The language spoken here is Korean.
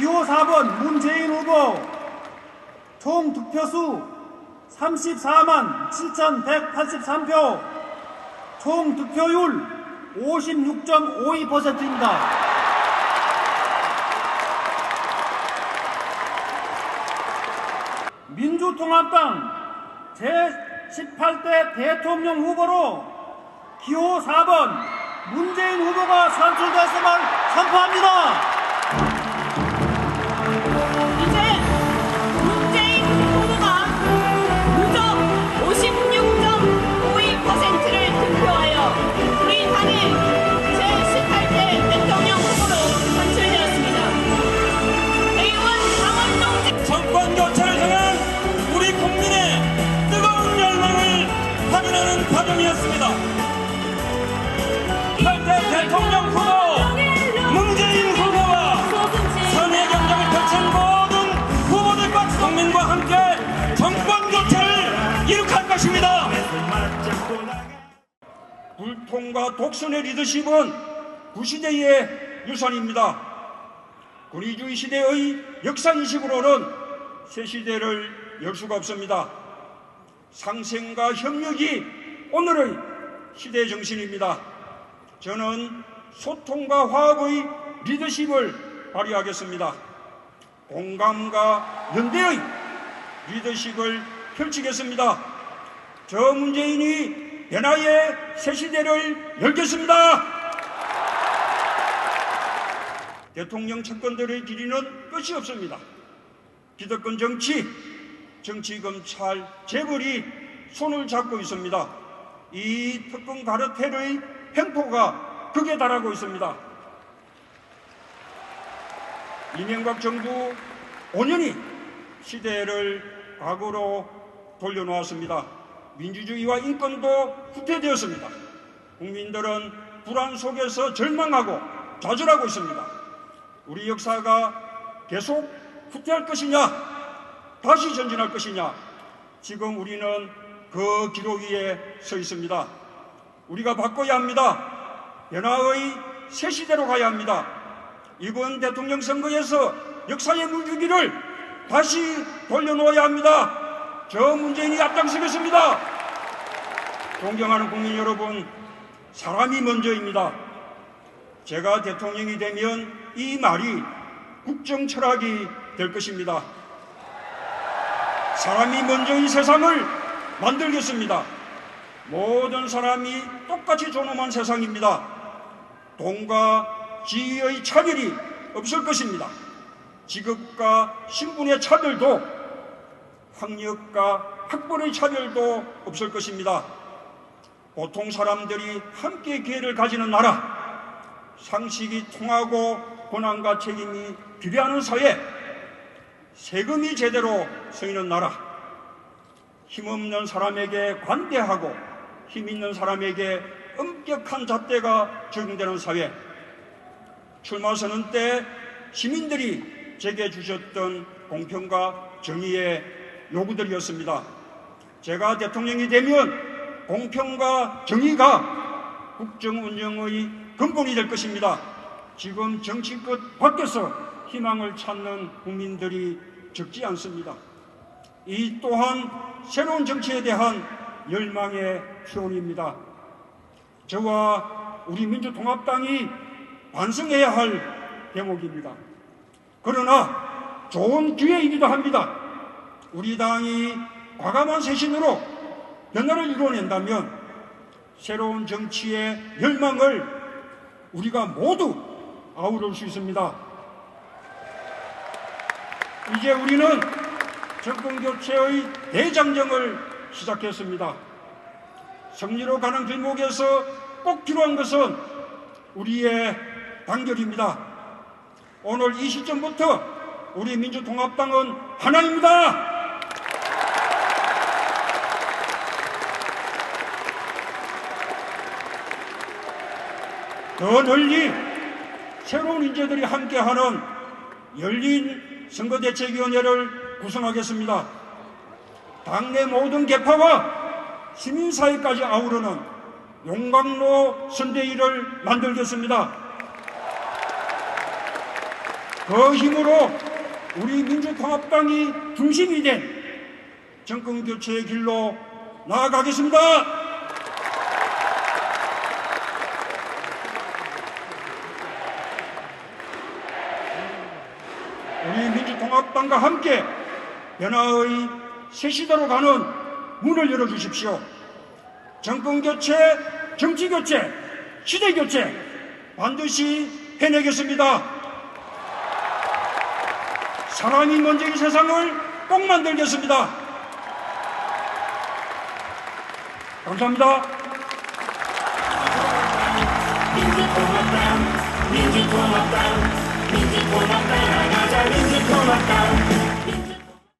기호 4번 문재인 후보 총 득표수 34만 7,183표 총 득표율 56.52%입니다. 민주통합당 제18대 대통령 후보로 기호 4번 문재인 후보가 선출됐음을 선포합니다. 불통과 독선의 리더십은 구시대의 유산입니다. 군의주의 시대의 역사인식으로는 새 시대를 열 수가 없습니다. 상생과 협력이 오늘의 시대 정신입니다. 저는 소통과 화합의 리더십을 발휘하겠습니다. 공감과 연대의 리더십을 펼치겠습니다. 저 문재인이 변화의 새 시대를 열겠습니다. 대통령 채권들의 길이는 끝이 없습니다. 기득권 정치, 정치 검찰, 재벌이 손을 잡고 있습니다. 이 특권 가르텔의 횡포가 극에 달하고 있습니다. 이명박 정부 5년이 시대를 과거로 돌려놓았습니다. 민주주의와 인권도 후퇴되었습니다. 국민들은 불안 속에서 절망하고 좌절하고 있습니다. 우리 역사가 계속 후퇴할 것이냐, 다시 전진할 것이냐, 지금 우리는 그 기록 위에 서 있습니다. 우리가 바꿔야 합니다. 변화의 새 시대로 가야 합니다. 이번 대통령 선거에서 역사의 물주기를 다시 돌려놓아야 합니다. 저 문재인이 앞장서겠습니다. 존경하는 국민 여러분, 사람이 먼저입니다. 제가 대통령이 되면 이 말이 국정 철학이 될 것입니다. 사람이 먼저 이 세상을 만들겠습니다. 모든 사람이 똑같이 존엄한 세상입니다. 돈과 지위의 차별이 없을 것입니다. 직업과 신분의 차별도 학력과 학벌의 차별도 없을 것입니다. 보통 사람들이 함께 기회를 가지는 나라, 상식이 통하고 권한과 책임이 비례하는 사회, 세금이 제대로 서있는 나라, 힘없는 사람에게 관대하고 힘 있는 사람에게 엄격한 잣대가 적용되는 사회, 출마 선언 때 시민들이 제게 주셨던 공평과 정의의 요구들이었습니다. 제가 대통령이 되면 공평과 정의가 국정 운영의 근본이 될 것입니다. 지금 정치 끝 밖에서 희망을 찾는 국민들이 적지 않습니다. 이 또한 새로운 정치에 대한 열망의 표현입니다. 저와 우리 민주통합당이 반성해야 할 대목입니다. 그러나 좋은 기회이기도 합니다. 우리 당이 과감한 쇄신으로 변화를 이뤄낸다면 새로운 정치의 열망을 우리가 모두 아우를 수 있습니다. 이제 우리는 정권교체의 대장정을 시작했습니다. 승리로 가는 길목에서 꼭 필요한 것은 우리의 단결입니다. 오늘 이 시점부터 우리 민주통합당은 하나입니다. 더 널리 새로운 인재들이 함께하는 열린 선거대책위원회를 구성하겠습니다. 당내 모든 개파와 시민사회까지 아우르는 용광로 선대위를 만들겠습니다. 그 힘으로 우리 민주통합당이 중심이 된 정권 교체의 길로 나아가겠습니다. 우리 민주통합당과 함께 변화의 새 시대로 가는 문을 열어주십시오. 정권 교체, 정치 교체, 시대 교체 반드시 해내겠습니다. 사람이 먼저인 세상을 꼭 만들겠습니다. 감사합니다. 민주통합당 민주통합당 민주통합당 하나자 민주통합당